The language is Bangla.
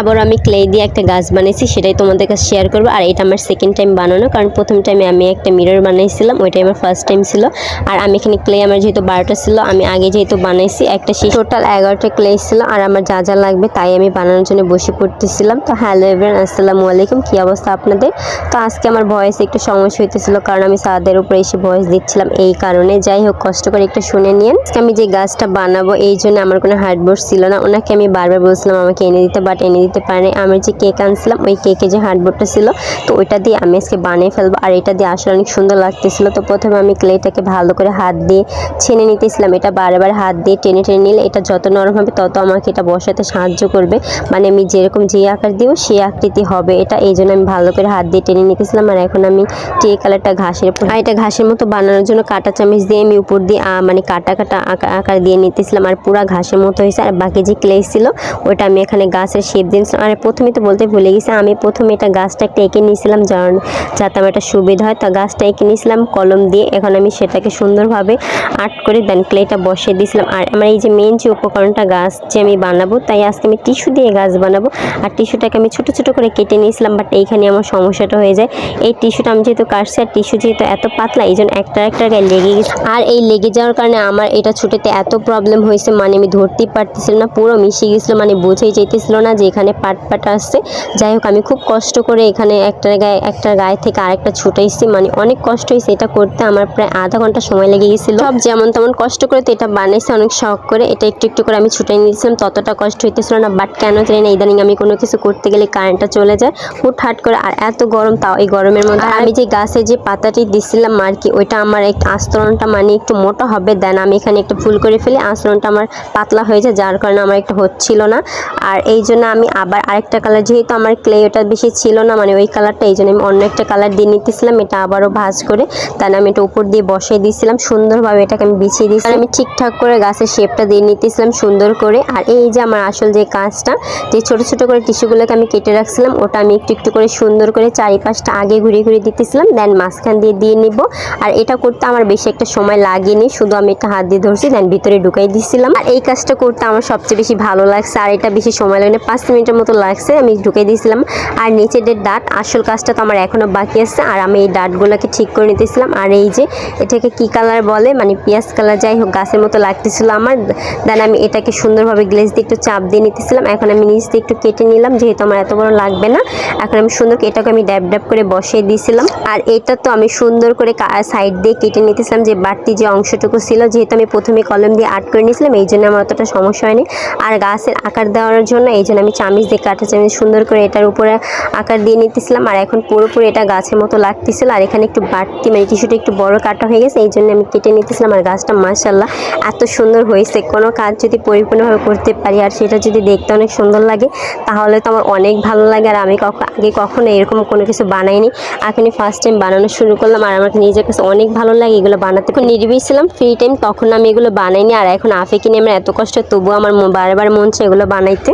আবার আমি ক্লে দিয়ে একটা গাছ বানিয়েছি, সেটাই তোমাদের কাছে শেয়ার করব। আর এটা আমার সেকেন্ড টাইম বানানো, কারণ প্রথম টাইমে আমি একটা মিরর বানাইছিলাম, ওইটাই আমার ফার্স্ট টাইম ছিল। আর আমি এখানে ক্লে আমার যেহেতু বারোটা ছিল, আমি আগে যেহেতু বানাইছি, একটা সেই টোটাল এগারোটা ক্লে ছিল, আর আমার যা যা লাগবে তাই আমি বানানোর জন্য বসে পড়তেছিলাম। তো হ্যালো এভরিওয়ান আসসালামু আলাইকুম, কী অবস্থা আপনাদের? তো আজকে আমার ভয়েসে একটু সমস্যা হইতেছিল, কারণ আমি সাদের উপরে এসে ভয়েস দিচ্ছিলাম, এই কারণে। যাই হোক, কষ্ট করে একটু শুনে নিয়েন। আমি যে গাছটা বানাবো, এই জন্য আমার কোনো হার্ডবোর্ড ছিল না। ওনাকে আমি বারবার বলছিলাম, আমাকে এনে দিতে বাট এনে দিতে পারে। আমি যে কেক আনছিলাম, ওই কেকে যে হার্ডবোর্ডটা ছিল, তো ওইটা দিয়ে আমি আজকে বানিয়ে ফেলব। আর এটা দিয়ে আসলে অনেক সুন্দর লাগতেছিল। তো প্রথমে আমি ক্লেটাকে ভালো করে হাত দিয়ে ছেনে নিতেছিলাম। এটা বারবার হাত দিয়ে টেনে টেনে নিলে এটা যত নরম হবে, তত আমাকে এটা বসাতে সাহায্য করবে। মানে আমি যেরকম যে আকার দিব, সেই আকৃতি হবে এটা। এই জন্য আমি ভালো করে হাত দিয়ে টেনে নিতেছিলাম। আর এখন আমি টে কালারটা ঘাসের উপর আর এটা ঘাসের মতো বানানোর জন্য কাটা চামচ দিয়ে আমি উপর দিয়ে মানে কাটা কাটা আকা- আকার দিয়ে নিতেছিলাম। আর পুরা ঘাসের মতো হয়েছে। আর বাকি যে ক্লে ছিল ওটা আমি এখানে গাছের শেপ দিয়েছিলাম আর প্রথমে তো বলতে ভুলে গেছি, আমি প্রথমে এটা গাছটা একটা এঁকে নিয়েছিলাম যার যাতে আমার একটা সুবিধা হয়, তো গাছটা এঁকে নিয়েছিলাম, কলম দিয়ে, এখন আমি সেটাকে সুন্দরভাবে আর্ট করে দেন ক্লেটা বসিয়ে দিয়েছিলাম। আর আমার এই যে মেন যে উপকরণটা গাছ যে আমি বানাবো, তাই আজকে আমি টিস্যু দিয়ে গাছ বানাবো। আর টিস্যুটাকে আমি ছোট ছোট করে কেটে নিয়েছিলাম, বাট এইখানে আমার সমস্যাটা হয়ে যায়। এই টিস্যুটা আমি যেহেতু কাটছি, আর টিস্যু যেহেতু এত পাতলা, এই জন্য একটা একটা গায়ে লেগে গেছে। আর এই লেগে যাওয়ার কারণে আমার এটা ছুটেতে এত প্রবলেম হয়েছে মানে আমি ধরতেই পারতেছিলাম না, পুরো মিশে গেছিল মানে বোঝাই যেতেছিল না যে এখানে পাট পাট আসছে। যাই হোক আমি খুব কষ্ট করে এখানে একটা গায়ে একটা গায়ে থেকে আরেকটা ছুটাইছি। মানে অনেক কষ্ট হয়েছে এটা করতে। আমার প্রায় আধা ঘণ্টা সময় লেগে গেছিল। সব যেমন তেমন কষ্ট করে তো এটা বানাইছে অনেক শখ করে। এটা একটু একটু করে আমি ছুটাই নিয়েছিলাম। ততটা কষ্ট হইতেছিল না বাট কেন জানি না ইদানিং আমি কোনো কিছু করতে গেলে কারেন্টটা চলে যায়। হুট হাট করে আর এত গরম তাও এই গরমের মধ্যে। আর আমি যে গাছের যে পাতাটি দিছিলাম আর কি ওইটা আমার একটু আস্তরণটা মানে একটু মোটা হবে দেন আমি এখানে একটু ফুল করে ফেলি। আস্তরণটা আমার পাতলা হয়ে যায় যার কারণে আমার একটা হচ্ছিল না। আর এই জন্য আমি আবার আরেকটা কালার যেহেতু আমার ক্লে ওটা বেশি ছিল না মানে ওই কালারটা এই জন্য আমি অন্য একটা কালার দিয়ে নিতেছিলাম, এটা আবারও ভাজ করে দেন আমি এটা উপর দিয়ে বসিয়ে দিয়েছিলাম, সুন্দরভাবে এটাকে আমি বিছিয়ে দিয়েছিলাম। আমি ঠিকঠাক করে গাছের শেপটা দিয়ে নিতেছিলাম সুন্দর করে, আর এই যে আমার আসল যে কাজটা, যে ছোট ছোট করে টিস্যুগুলোকে আমি কেটে রাখছিলাম, ওটা আমি একটু একটু করে সুন্দর করে চারিপাশটা আগে ঘুরে ঘুরে দিতেছিলাম দেন মাঝখান দিয়ে দিয়ে নিব। আর এটা করতে আমার বেশি একটা সময় লাগেনি, শুধু আমি একটা হাত দিয়ে ধরছি দেন ভিতরে ঢুকাই দিচ্ছিলাম আর এই কাজটা করতে আমার সবচেয়ে বেশি ভালো লাগছে, আর এটা বেশি সময় লাগে না, পাঁচ মিনিটের মতো লাগছে, আমি ঢুকাই দিয়েছিলাম। আর নিচের যে ডাট, আসল কাজটা তো আমার এখনও বাকি আছে, আর আমি এই ডাটগুলোকে ঠিক করে নিতেছিলাম। আর এই যে এটাকে কি কালার বলে মানে পেঁয়াজ কালার যাই হোক, গাছের মতো লাগতেছিল আমার। দেন আমি এটাকে সুন্দরভাবে গ্লেজ দিয়ে একটু চাপ দিয়ে নিতেছিলাম। এখন আমি নিচ দিয়ে একটু কেটে নিলাম, যেহেতু আমার এত বড় লাগবে না। এখন আমি সুন্দর এটাকে আমি ড্যাব ড্যাব করে বসিয়ে দিয়েছিলাম। আর এটা তো আমি সুন্দর করে সাইড দিয়ে কেটে নিতেছিলাম, যে বাড়তি যে অংশটুকু ছিল, যেহেতু আমি প্রথমে কলম দিয়ে আর্ট করে নিয়েছিলাম, এই জন্য আমার অতটা সমস্যা হয়নি। আর গাছের আকার দেওয়ার জন্য, এই জন্য আমি চামিচ দিয়ে কাটা চামিচ সুন্দর করে এটার উপরে আকার দিয়ে নিতেছিলাম, আর এখন পুরোপুরি এটা গাছের মতো লাগতেছিল, আর এখানে একটু বাড়তি মানে টিস্যুটা একটু বড় কাটা হয়ে গেছে, এই জন্য আমি কেটে নিতেছিলাম, আর গাছটা মাশাল্লাহ এত সুন্দর হয়েছে। কোনো কাজ যদি পরিপূর্ণভাবে করতে পারি, আর সেটা যদি দেখতে অনেক সুন্দর লাগে, তাহলে তো আমার অনেক ভালো লাগে, আর আমি কখন আগে কখনো এরকম কোনো কিছু বানাইনি। এখনই ফার্স্ট টাইম বানানো শুরু করলাম, আর আমার নিজের কাছে অনেক ভালো লাগে এগুলো বানাতে। খুব নিরিবিলি ফ্রি টাইম তখন আমি এগুলো বানাইনি, আর এখন আফে কিনে আমার এত কষ্ট, তবুও আমার বারবার মন চায় এগুলো বানাইতে।